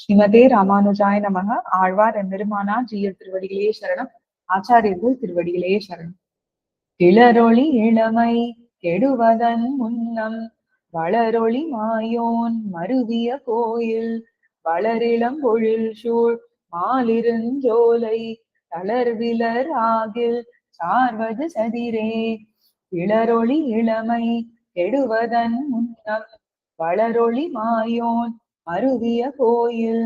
ஸ்ரீமதே ராமானுஜாய நமக. ஆழ்வார் எம்பெருமானா ஜீயர் திருவடிகளே சரணம். ஆச்சாரியர்கள் திருவடிகளே சரணம். கிளரொளி இளமை கெடுவதன் முன்னம் வளரொளி மாயோன் மருவிய கோயில் வளரிளம் பொழில் சூழ் மாலிருஞ்சோலை தளர்விலர் ஆகில் சார்வது சதிரே. இளரொளி இளமை கெடுவதன் முன்னம் வளரொளி மாயோன் மருவிய கோயில்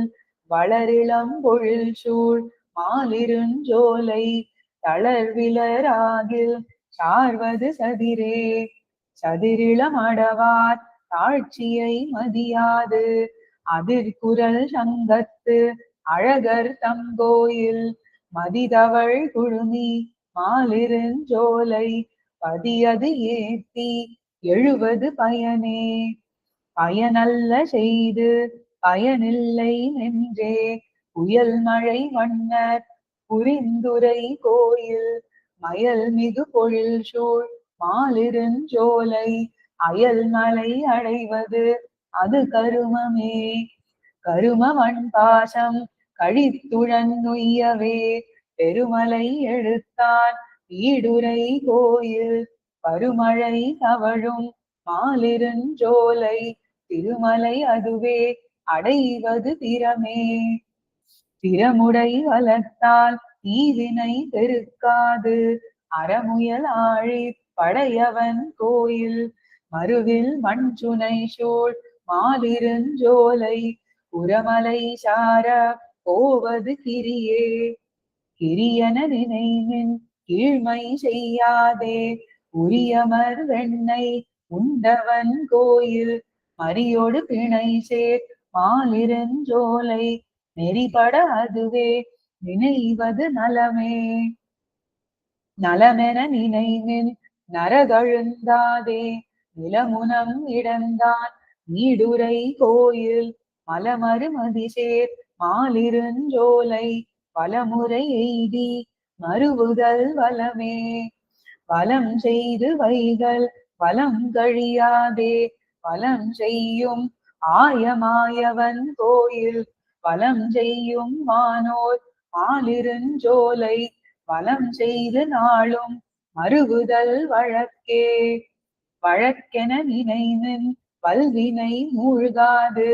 வளரிளம் பொழில் சூழ் மாலிருஞ்சோலை தளர்விலராகில் சார்வது சதிரே. சதிரிளம் அடவார் தாழ்ச்சியை மதியாது அதிர்குரல் சங்கத்து அழகர் தங்கோயில் மதிதவள் குழுமி மாலிருஞ்சோலை பதியது ஏத்தி எழுவது பயனே. பயனல்ல செய்து பயனில்லை நின்றே. புயல் மழை மன்னர் புரிந்துரை கோயில் மயல் மிகு பொழில் சூழ் மாலிருஞ்சோலை அயல் மலை அடைவது அது கருமமே. கருமவன் பாசம் கழித்துழன் நுய்யவே. பெருமலை எழுத்தான் ஈடுரை கோயில் பருமழை தவழும் மாலிருஞ்சோலை திருமலை அதுவே அடைவது திறமே. திறமுடை வளர்த்தால் தீவினை பெருக்காது அறமுயல் ஆழி படையவன் கோயில். மருவில் மண் சுனை சோழ் மாலிருஞ்சோலை. உரமலை சார போவது கிரியே. கிரியன நினைவின் கீழ்மை செய்யாதே. உரியமர் வெண்ணை உண்டவன் கோயில். மரியோடு பிணை சேர் மாலிருஞ்சோலை நெறிபட அதுவே நினைவது நலமே. நலமென நினைவின் நரகழுந்தாதே நிலமுனம் இடந்தான் நீடுரை கோயில் மலமறு மதிசேர் மாலிருஞ்சோலை பலமுறை எய்தி மறுவுதல் வலமே. வலம் செய்து வைகள் வலம் கழியாதே வலம் செய்யும் ஆயமாயவன் கோயில் வலம் செய்யும் வானோர் மாலிருஞ்சோலை வலம் செய்து நாளும் மறுவுதல் வழக்கே. வழக்கென நினைவின் வல்வினை மூழ்காது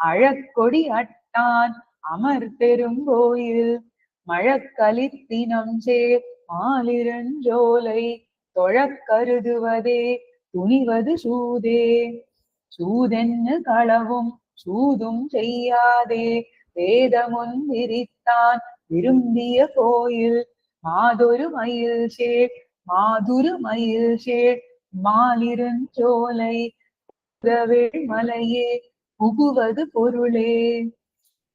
அழக்கொடி அட்டான் அமர் பெருங்கோயில் மழக்களித்தினம் சேர் மாலிருஞ்சோலை தொழக் கருதுவதே துணிவது சூதே. சூதென்னு களவும் சூதும் செய்யாதே. வேதமுன் விரித்தான் விரும்பிய கோயில். மாதொரு மயில் சேர் மாதுரு மயில் சேர் மாலிருஞ்சோலை மலையே புகுவது பொருளே.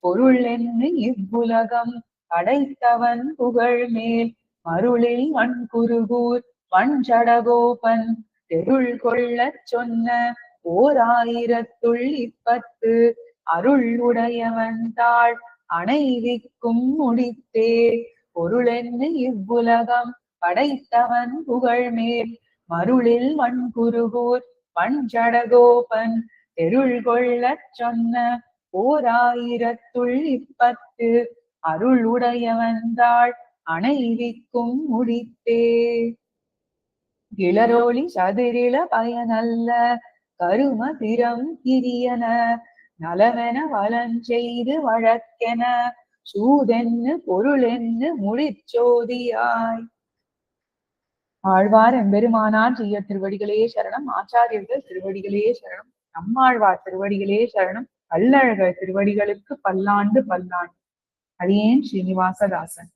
பொருள் என்று இவ்வுலகம் படைத்தவன் புகழ் மேல். மருளில் மண் குருகூர் வஞ்சடகோபன் தெருள் கொள்ளச் சொன்ன ஓர் ஆயிரத்துள் இப்பத்து அருள் உடையவன் தாள் அணைவிக்கும் முடித்தே பொருளென்னு இவ்வுலகம்? படைத்தவன் புகழ்மேல். மருளில் மண் குருகூர் வஞ்சடகோபன் தெருள் கொள்ளச் சொன்ன ஓர் ஆயிரத்துள்ளி இப்பத்து அருள் உடையவந்தாள் அணைவிக்கும் முடித்தே கிளரோலி சதிரில பயனல்ல. கரும திறம் கிரியன நலமென வலஞ்செய்து வழக்கென சூதென்னு பொருளென்னு முடிச்சோதியாய் ஆழ்வார் எம்பெருமானார் ஜீய திருவடிகளே சரணம் ஆச்சாரியர்கள் திருவடிகளே சரணம் நம்மாழ்வார் திருவடிகளே சரணம் கல்லழகர் திருவடிகளுக்கு பல்லாண்டு பல்லாண்டு. அடியேன் ஸ்ரீனிவாசதாசன்.